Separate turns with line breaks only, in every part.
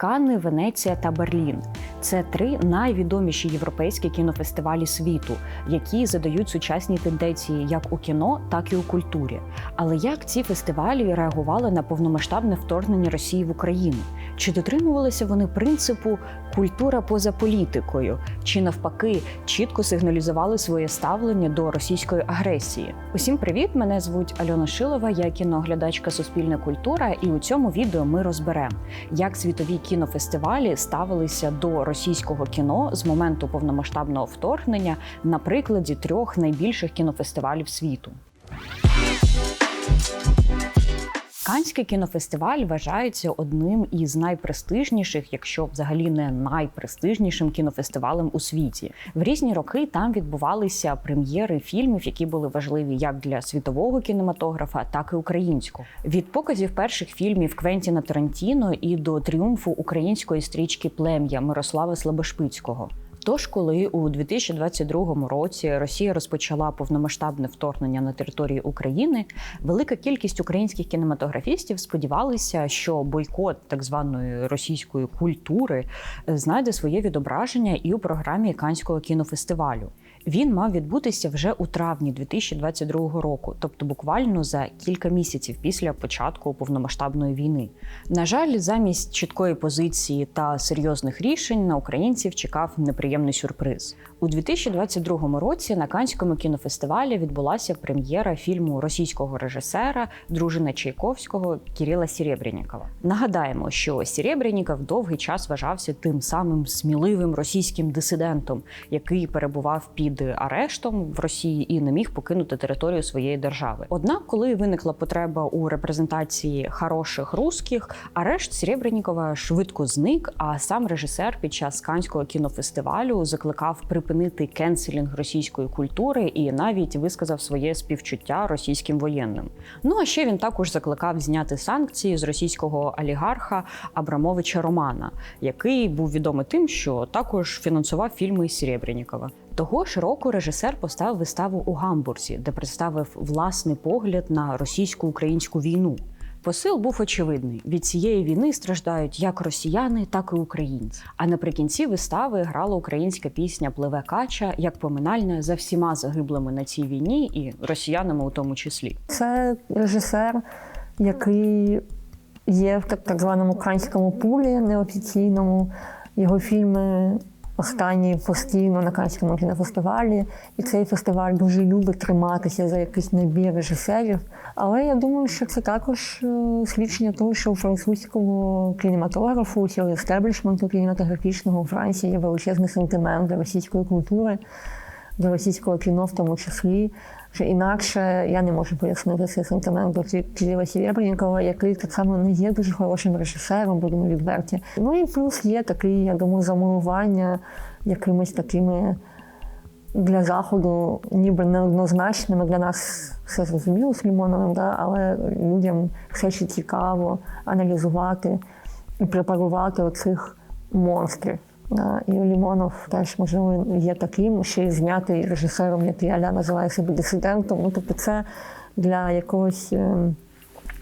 Канни, Венеція та Берлін. Це три найвідоміші європейські кінофестивалі світу, які задають сучасні тенденції як у кіно, так і у культурі. Але як ці фестивалі реагували на повномасштабне вторгнення Росії в Україну? Чи дотримувалися вони принципу культура поза політикою, чи навпаки чітко сигналізували своє ставлення до російської агресії? Усім привіт! Мене звуть Альона Шилова, я кіноглядачка Суспільна культура, і у цьому відео ми розберемо, як світові кінофестивалі ставилися до російського кіно з моменту повномасштабного вторгнення на прикладі трьох найбільших кінофестивалів світу. Канський кінофестиваль вважається одним із найпрестижніших, якщо взагалі не найпрестижнішим кінофестивалем у світі. В різні роки там відбувалися прем'єри фільмів, які були важливі як для світового кінематографа, так і українського. Від показів перших фільмів Квентіна Тарантіно і до тріумфу української стрічки Плем'я Мирослава Слабошпицького. Тож, коли у 2022 році Росія розпочала повномасштабне вторгнення на території України, велика кількість українських кінематографістів сподівалися, що бойкот так званої російської культури знайде своє відображення і у програмі Канського кінофестивалю. Він мав відбутися вже у травні 2022 року, тобто буквально за кілька місяців після початку повномасштабної війни. На жаль, замість чіткої позиції та серйозних рішень на українців чекав неприємний сюрприз. У 2022 році на Канському кінофестивалі відбулася прем'єра фільму російського режисера, дружина Чайковського Кіріла Сєрєбрєнікова. Нагадаємо, що Сєрєбрєніков довгий час вважався тим самим сміливим російським дисидентом, який перебував під арештом в Росії і не міг покинути територію своєї держави. Однак, коли виникла потреба у репрезентації хороших русських, арешт Сєрєбрєнікова швидко зник. А сам режисер під час Канського кінофестивалю закликав припинити кенселінг російської культури і навіть висказав своє співчуття російським воєнним. Ну а ще він також закликав зняти санкції з російського олігарха Абрамовича Романа, який був відомий тим, що також фінансував фільми Сєрєбрєнікова. Того ж року режисер поставив виставу у Гамбурзі, де представив власний погляд на російсько-українську війну. Посил був очевидний: від цієї війни страждають як росіяни, так і українці. А наприкінці вистави грала українська пісня Пливе кача як поминальна за всіма загиблими на цій війні і росіянами у тому числі.
Це режисер, який є в так, званому канському пулі неофіційному. Його фільми останні постійно на Канському кінофестивалі. І цей фестиваль дуже любить триматися за якийсь набір режисерів. Але я думаю, що це також е, свідчення того, що у французькому кінематографу чи естеблішменту кінематографічного у Франції є величезний сентимент до російської культури, до російського кіно в тому числі. Що інакше я не можу пояснити цей сентимент до Кирила Серебренникова, який так само не є дуже хорошим режисером, будемо відверті. Ну і плюс є такий, я думаю, замилування якимись такими для заходу, ніби неоднозначними. Для нас все зрозуміло з Лімоновим, да? але людям все ще цікаво аналізувати і препарувати оцих монстрів. І Лімонов теж, можливо, є таким, ще й знятий режисером, який Аля називає себе дисидентом. Ну, тобто це для якогось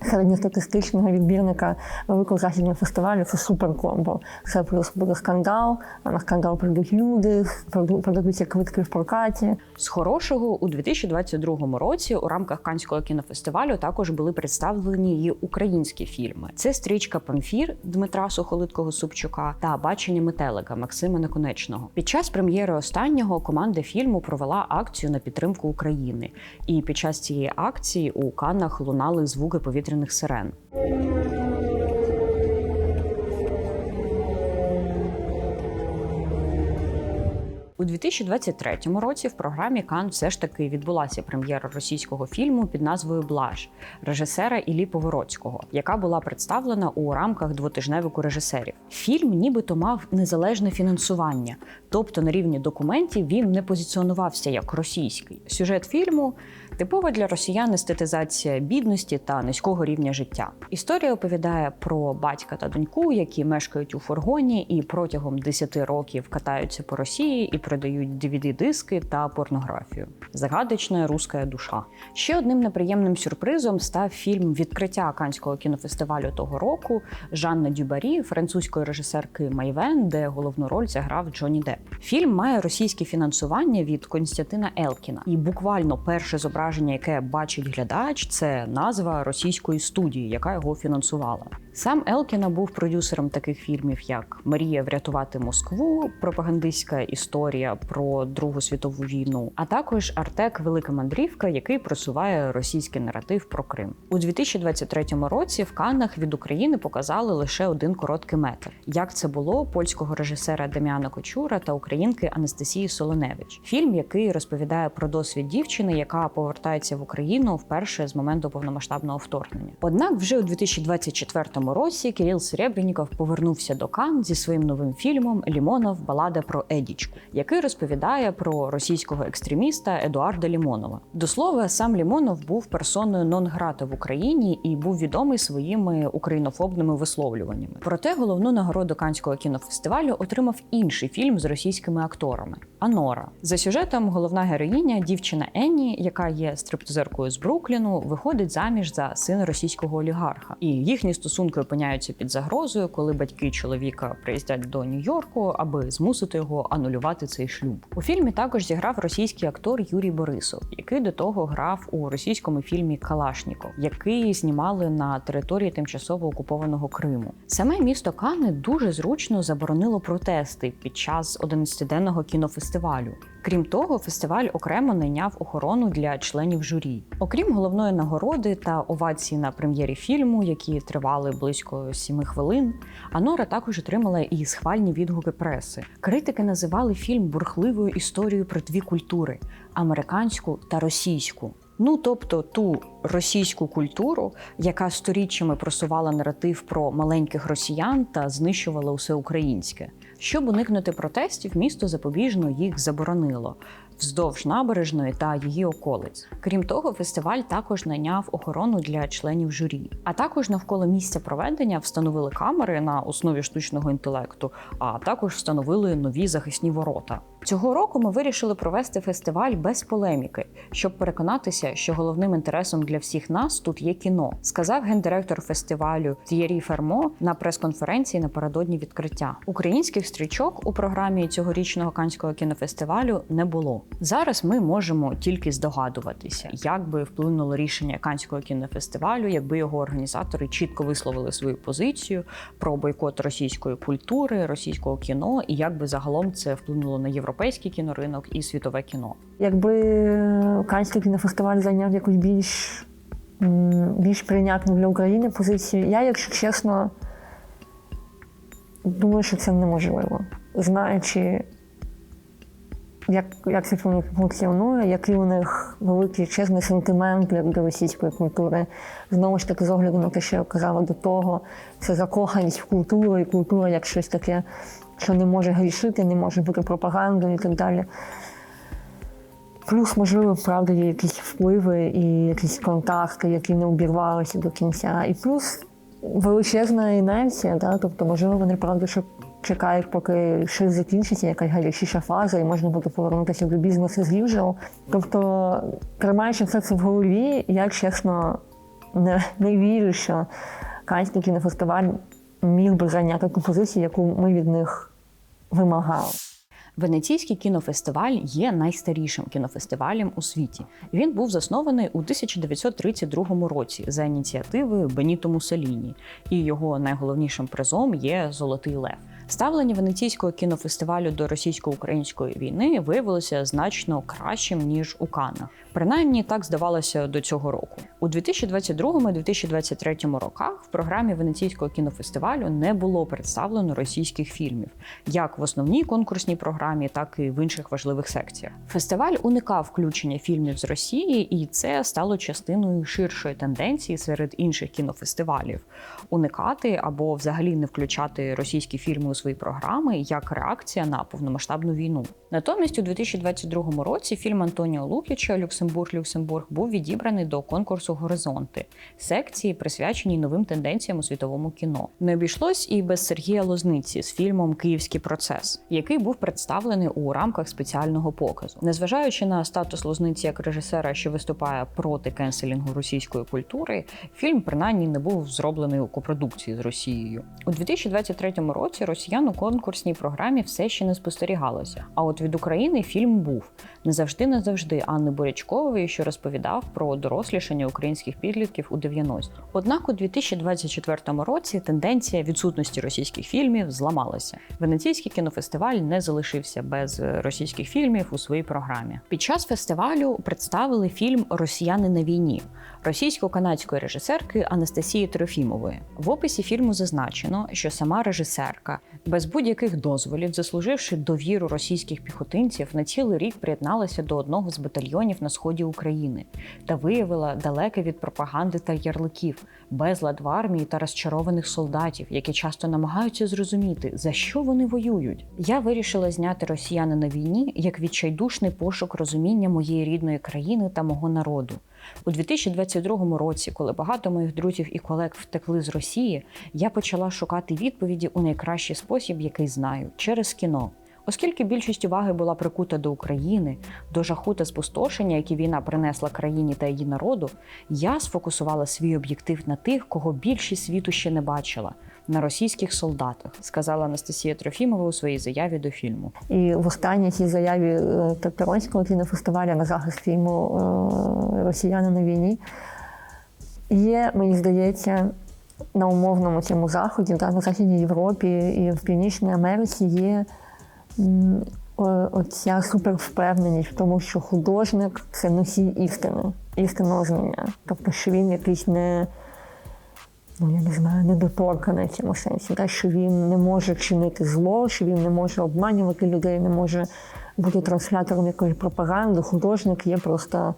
середньостатистичного відбірника великого західного фестивалю це супер комбо. Це плюс буде скандал, на скандал прийдуть люди, продадуться квитки в прокаті.
З хорошого у 2022 році у рамках Канського кінофестивалю також були представлені і українські фільми. Це стрічка Памфір Дмитра Сухолиткого Супчука та Бачення метелика Максима Наконечного. Під час прем'єри останнього команда фільму провела акцію на підтримку України. І під час цієї акції у Каннах лунали звуки повітряних сирен. У 2023 році в програмі Кан все ж таки відбулася прем'єра російського фільму під назвою Блаж режисера Іллі Повородського, яка була представлена у рамках двотижневику режисерів. Фільм нібито мав незалежне фінансування, тобто на рівні документів він не позиціонувався як російський. Сюжет фільму Типова для росіян естетизація бідності та низького рівня життя. Історія оповідає про батька та доньку, які мешкають у фургоні і протягом 10 років катаються по Росії і продають DVD-диски та порнографію. Загадочна руська душа. Ще одним неприємним сюрпризом став фільм Відкриття Канського кінофестивалю того року Жанна Дюбарі, французької режисерки Майвен, де головну роль заграв Джонні Депп. Фільм має російське фінансування від Константина Елкіна, і буквально перше зображення, яке бачить глядач, це назва російської студії, яка його фінансувала. Сам Елкіна був продюсером таких фільмів, як Марія врятувати Москву, пропагандистська історія про Другу світову війну, а також Артек Велика мандрівка, який просуває російський наратив про Крим. У 2023 році в Каннах від України показали лише один короткий метр. Як це було польського режисера Дем'яна Кочура та українки Анастасії Солоневич. Фільм, який розповідає про досвід дівчини, яка повертається в Україну вперше з моменту повномасштабного вторгнення. Однак, вже у 2024 році Кирил Серебренніков повернувся до Кан зі своїм новим фільмом Лімонов Балада про Едічку, який розповідає про російського екстреміста Едуарда Лімонова. До слова, сам Лімонов був персоною нон-грата в Україні і був відомий своїми українофобними висловлюваннями. Проте головну нагороду Канського кінофестивалю отримав інший фільм з російськими акторами Анора. За сюжетом головна героїня, дівчина Енні, яка є стриптизеркою з Брукліну, виходить заміж за сина російського олігарха, і їхні стосунки опиняються під загрозою, коли батьки чоловіка приїздять до Нью-Йорку, аби змусити його анулювати цей шлюб. У фільмі також зіграв російський актор Юрій Борисов, який до того грав у російському фільмі Калашніков, який знімали на території тимчасово окупованого Криму. Саме місто Кани дуже зручно заборонило протести під час 11-денного кінофестивалю. Крім того, фестиваль окремо найняв охорону для членів журі. Окрім головної нагороди та овації на прем'єрі фільму, які тривали близько сіми хвилин, Анора також отримала і схвальні відгуки преси. Критики називали фільм бурхливою історією про дві культури американську та російську. Ну, тобто ту російську культуру, яка сторіччями просувала наратив про маленьких росіян та знищувала усе українське. Щоб уникнути протестів, місто запобіжно їх заборонило вздовж набережної та її околиць. Крім того, фестиваль також найняв охорону для членів журі. А також навколо місця проведення встановили камери на основі штучного інтелекту, а також встановили нові захисні ворота. Цього року ми вирішили провести фестиваль без полеміки, щоб переконатися, що головним інтересом для всіх нас тут є кіно, сказав гендиректор фестивалю Т'єрі Фермо на прес-конференції напередодні відкриття. Українських стрічок у програмі цьогорічного канського кінофестивалю не було. Зараз ми можемо тільки здогадуватися, як би вплинуло рішення канського кінофестивалю, якби його організатори чітко висловили свою позицію про бойкот російської культури, російського кіно, і як би загалом це вплинуло на європейський кіноринок і світове кіно.
Якби Канський кінофестиваль зайняв якусь більш, більш прийнятну для України позицію, я, якщо чесно, думаю, що це неможливо. Знаючи, як, як це функціонує, який у них великий чесний сентимент для, до російської культури. Знову ж таки, з огляду на те, що я казала до того, це закоханість в культуру і культура як щось таке, що не може грішити, не може бути пропагандою і так далі. Плюс, можливо, правда, є якісь впливи і якісь контакти, які не обірвалися до кінця. І плюс величезна інерція, да? тобто, можливо, вони правда, що чекають, поки щось закінчиться, якась гарячіша фаза, і можна буде повернутися до бізнесу з usual. Тобто, тримаючи все це в голові, я чесно не, не вірю, що Канський кінофестиваль міг би зайняти ту позицію, яку ми від них вимагали.
Венеційський кінофестиваль є найстарішим кінофестивалем у світі. Він був заснований у 1932 році за ініціативи Беніто Муссоліні, і його найголовнішим призом є Золотий Лев. Ставлення венеційського кінофестивалю до російсько-української війни виявилося значно кращим ніж у Каннах. Принаймні так здавалося до цього року. У 2022-2023 роках в програмі Венеційського кінофестивалю не було представлено російських фільмів, як в основній конкурсній програмі, так і в інших важливих секціях. Фестиваль уникав включення фільмів з Росії, і це стало частиною ширшої тенденції серед інших кінофестивалів уникати або взагалі не включати російські фільми у свої програми як реакція на повномасштабну війну. Натомість у 2022 році фільм Антоніо Лукіча Люксембург Люксембург був відібраний до конкурсу Горизонти секції, присвяченій новим тенденціям у світовому кіно. Не обійшлось і без Сергія Лозниці з фільмом Київський процес, який був представлений у рамках спеціального показу. Незважаючи на статус Лозниці як режисера, що виступає проти кенселінгу російської культури, фільм принаймні не був зроблений у копродукції з Росією. У 2023 році росіян у конкурсній програмі все ще не спостерігалося. А от від України фільм був не завжди, не завжди Анни Борячкової, що розповідав про дорослішання українських підлітків у 90-х. Однак у 2024 році тенденція відсутності російських фільмів зламалася. Венеційський кінофестиваль не залишився без російських фільмів у своїй програмі. Під час фестивалю представили фільм Росіяни на війні російсько-канадської режисерки Анастасії Трофімової. В описі фільму зазначено, що сама режисерка, без будь-яких дозволів, заслуживши довіру російських піхотинців, на цілий рік приєдналася до одного з батальйонів на сході України та виявила далеке від пропаганди та ярликів, безлад в армії та розчарованих солдатів, які часто намагаються зрозуміти, за що вони воюють. Я вирішила зняти росіяни на війні як відчайдушний пошук розуміння моєї рідної країни та мого народу. У 2022 році, коли багато моїх друзів і колег втекли з Росії, я почала шукати відповіді у найкращий спосіб, який знаю, через кіно. Оскільки більшість уваги була прикута до України, до жаху та спустошення, які війна принесла країні та її народу, я сфокусувала свій об'єктив на тих, кого більшість світу ще не бачила на російських солдатах, сказала Анастасія Трофімова у своїй заяві до фільму.
І в останній цій заяві е, Торонського кінофестивалю на захист фільму е, Росіяни на війні є, мені здається, на умовному цьому заході, да, на Західній Європі і в Північній Америці є оця супервпевненість в тому, що художник це носій істини, істинного знання. Тобто, що він якийсь не. Ну, я не знаю, недоторканий в цьому сенсі, так, що він не може чинити зло, що він не може обманювати людей, не може бути транслятором якоїсь пропаганди. Художник є просто,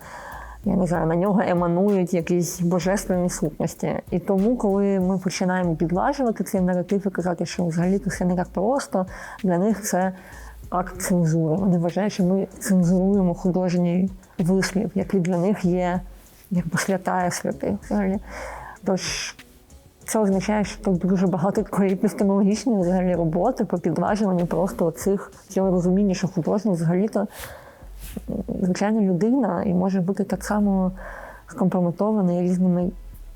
я не знаю, на нього еманують якісь божественні сутності. І тому, коли ми починаємо підлажувати цей наратив і казати, що взагалі то все не так просто, для них це акт цензури. Вони вважають, що ми цензуруємо художній вислів, який для них є якби святая святих взагалі. Тож це означає, що тут дуже багато такої епістемологічної взагалі роботи по підважуванню просто цих розуміння, що художник взагалі-то звичайна людина і може бути так само скомпрометований різними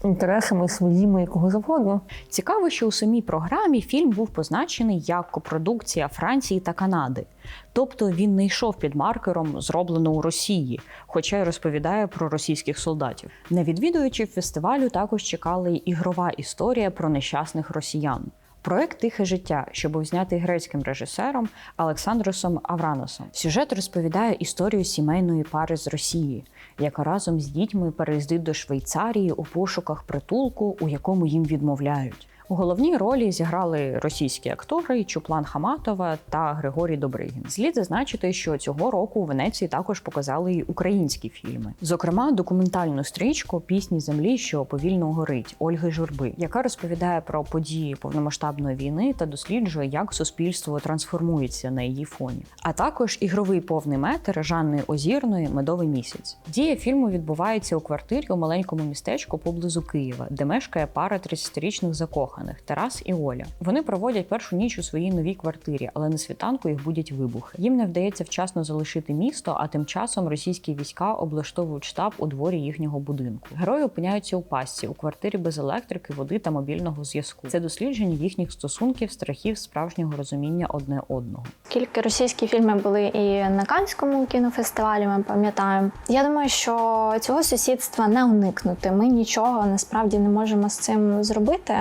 інтересами своїми і кого завгодно.
Цікаво, що у самій програмі фільм був позначений як копродукція Франції та Канади. Тобто він не йшов під маркером зроблено у Росії, хоча й розповідає про російських солдатів. На відвідувачів фестивалю також чекала й ігрова історія про нещасних росіян. Проект Тихе життя, що був знятий грецьким режисером Олександросом Авраносом. Сюжет розповідає історію сімейної пари з Росії, яка разом з дітьми переїздить до Швейцарії у пошуках притулку, у якому їм відмовляють. У головній ролі зіграли російські актори Чуплан Хаматова та Григорій Добригін. Слід зазначити, що цього року у Венеції також показали й українські фільми, зокрема документальну стрічку Пісні землі, що повільно горить Ольги Журби, яка розповідає про події повномасштабної війни та досліджує, як суспільство трансформується на її фоні. А також ігровий повний метр Жанни Озірної Медовий місяць. Дія фільму відбувається у квартирі у маленькому містечку поблизу Києва, де мешкає пара 30-річних закоханих Тарас і Оля. Вони проводять першу ніч у своїй новій квартирі, але на світанку їх будять вибухи. Їм не вдається вчасно залишити місто, а тим часом російські війська облаштовують штаб у дворі їхнього будинку. Герої опиняються у пастці у квартирі без електрики, води та мобільного зв'язку. Це дослідження їхніх стосунків, страхів, справжнього розуміння одне одного.
Скільки російські фільми були і на Канському кінофестивалі, ми пам'ятаємо. Я думаю, що цього сусідства не уникнути. Ми нічого насправді не можемо з цим зробити.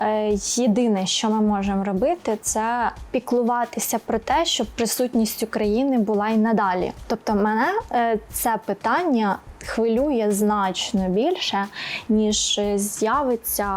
Е, Єдине, що ми можемо робити, це піклуватися про те, щоб присутність України була і надалі. Тобто, мене е, це питання. Хвилює значно більше, ніж з'явиться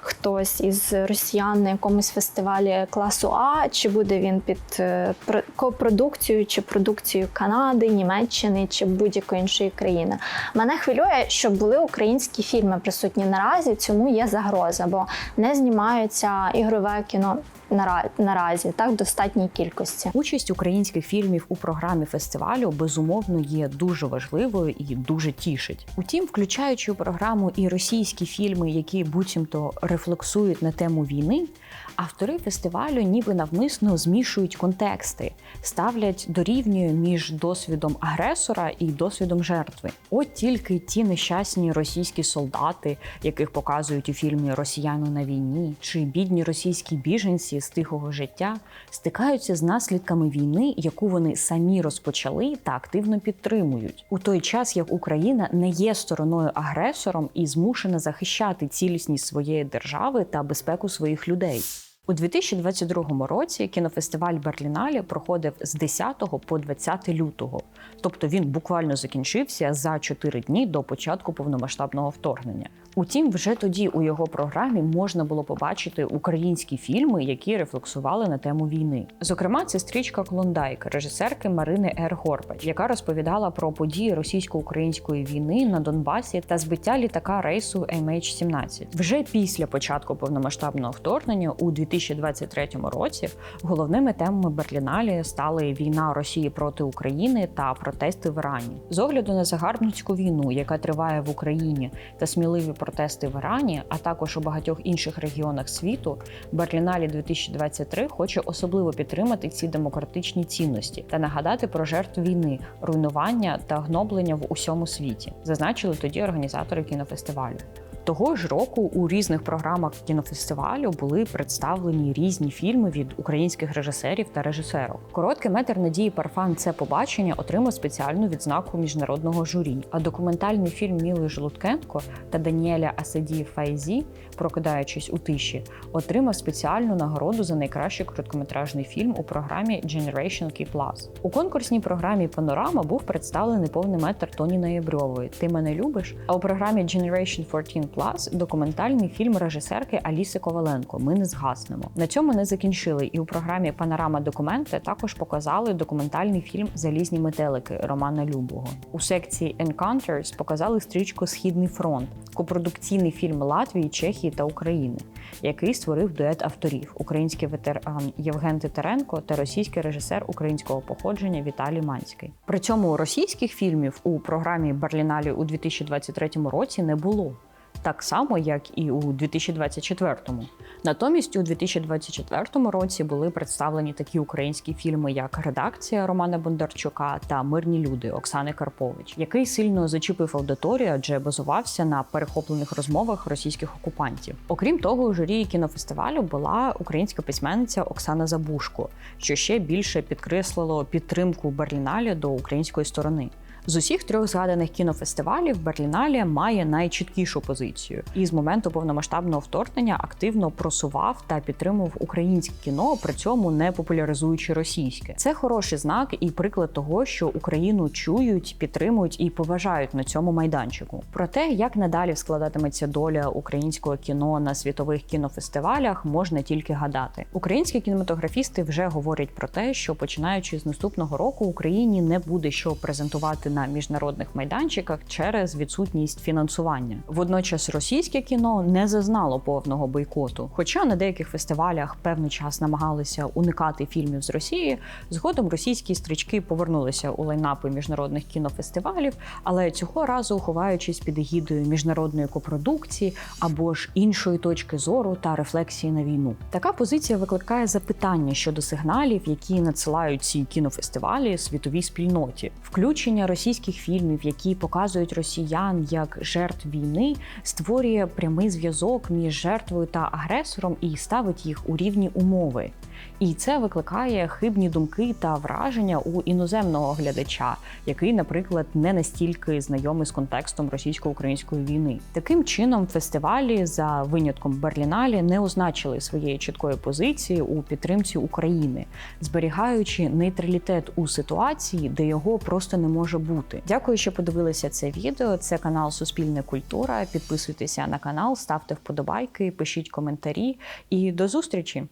хтось із росіян на якомусь фестивалі класу А, чи буде він під е, копродукцією чи продукцією Канади, Німеччини чи будь-якої іншої країни. Мене хвилює, щоб були українські фільми присутні наразі. Цьому є загроза, бо не знімаються ігрове кіно. Нара- наразі, так в достатній кількості.
Участь українських фільмів у програмі фестивалю безумовно є дуже важливою і дуже тішить. Утім, включаючи у програму і російські фільми, які буцімто рефлексують на тему війни, автори фестивалю ніби навмисно змішують контексти, ставлять дорівнює між досвідом агресора і досвідом жертви. От тільки ті нещасні російські солдати, яких показують у фільмі Росіяни на війні, чи бідні російські біженці з тихого життя стикаються з наслідками війни, яку вони самі розпочали та активно підтримують, у той час як Україна не є стороною агресором і змушена захищати цілісність своєї держави та безпеку своїх людей. У 2022 році кінофестиваль Берліналі проходив з 10 по 20 лютого, тобто він буквально закінчився за 4 дні до початку повномасштабного вторгнення. Утім, вже тоді у його програмі можна було побачити українські фільми, які рефлексували на тему війни. Зокрема, це стрічка Клондайк режисерки Марини Р. Горбач, яка розповідала про події російсько-української війни на Донбасі та збиття літака рейсу MH17. Вже після початку повномасштабного вторгнення у 2023 році головними темами Берліналі стали війна Росії проти України та протести в Ірані. З огляду на загарбницьку війну, яка триває в Україні, та сміливі протести в Ірані, а також у багатьох інших регіонах світу, Берліналі 2023 хоче особливо підтримати ці демократичні цінності та нагадати про жертв війни, руйнування та гноблення в усьому світі, зазначили тоді організатори кінофестивалю. Того ж року у різних програмах кінофестивалю були представлені різні фільми від українських режисерів та режисерок. Короткий метр Надії Парфан це побачення отримав спеціальну відзнаку міжнародного журі. А документальний фільм Міли Жлуткенко та Даніеля Асаді Файзі, прокидаючись у тиші, отримав спеціальну нагороду за найкращий короткометражний фільм у програмі Generation Plus. У конкурсній програмі Панорама був представлений повний метр Тоні Ноєбрьової Ти мене любиш. А у програмі Generation 14 Plus документальний фільм режисерки Аліси Коваленко Ми не згаснемо. На цьому не закінчили. І у програмі Панорама документи також показали документальний фільм Залізні метелики Романа Любого. У секції Encounters показали стрічку Східний фронт, копродукційний фільм Латвії, Чехії та України, який створив дует авторів: український ветеран Євген Титаренко та російський режисер українського походження Віталій Манський. При цьому російських фільмів у програмі Берліналі у 2023 році не було. Так само, як і у 2024-му. Натомість у 2024 році були представлені такі українські фільми, як Редакція Романа Бондарчука та Мирні люди Оксани Карпович, який сильно зачепив аудиторію, адже базувався на перехоплених розмовах російських окупантів. Окрім того, у журі кінофестивалю була українська письменниця Оксана Забушко, що ще більше підкреслило підтримку Берліналі до української сторони. З усіх трьох згаданих кінофестивалів Берліналія має найчіткішу позицію і з моменту повномасштабного вторгнення активно просував та підтримував українське кіно, при цьому не популяризуючи російське. Це хороший знак і приклад того, що Україну чують, підтримують і поважають на цьому майданчику. Про те, як надалі складатиметься доля українського кіно на світових кінофестивалях, можна тільки гадати. Українські кінематографісти вже говорять про те, що починаючи з наступного року Україні не буде що презентувати на міжнародних майданчиках через відсутність фінансування. Водночас російське кіно не зазнало повного бойкоту. Хоча на деяких фестивалях певний час намагалися уникати фільмів з Росії, згодом російські стрічки повернулися у лайнапи міжнародних кінофестивалів, але цього разу ховаючись під егідою міжнародної копродукції або ж іншої точки зору та рефлексії на війну. Така позиція викликає запитання щодо сигналів, які надсилають ці кінофестивалі світовій спільноті, включення російських фільмів, які показують росіян як жертв війни, створює прямий зв'язок між жертвою та агресором і ставить їх у рівні умови. І це викликає хибні думки та враження у іноземного глядача, який, наприклад, не настільки знайомий з контекстом російсько-української війни. Таким чином, фестивалі за винятком Берліналі не означили своєї чіткої позиції у підтримці України, зберігаючи нейтралітет у ситуації, де його просто не може бути. Дякую, що подивилися це відео. Це канал Суспільне культура. Підписуйтеся на канал, ставте вподобайки, пишіть коментарі і до зустрічі.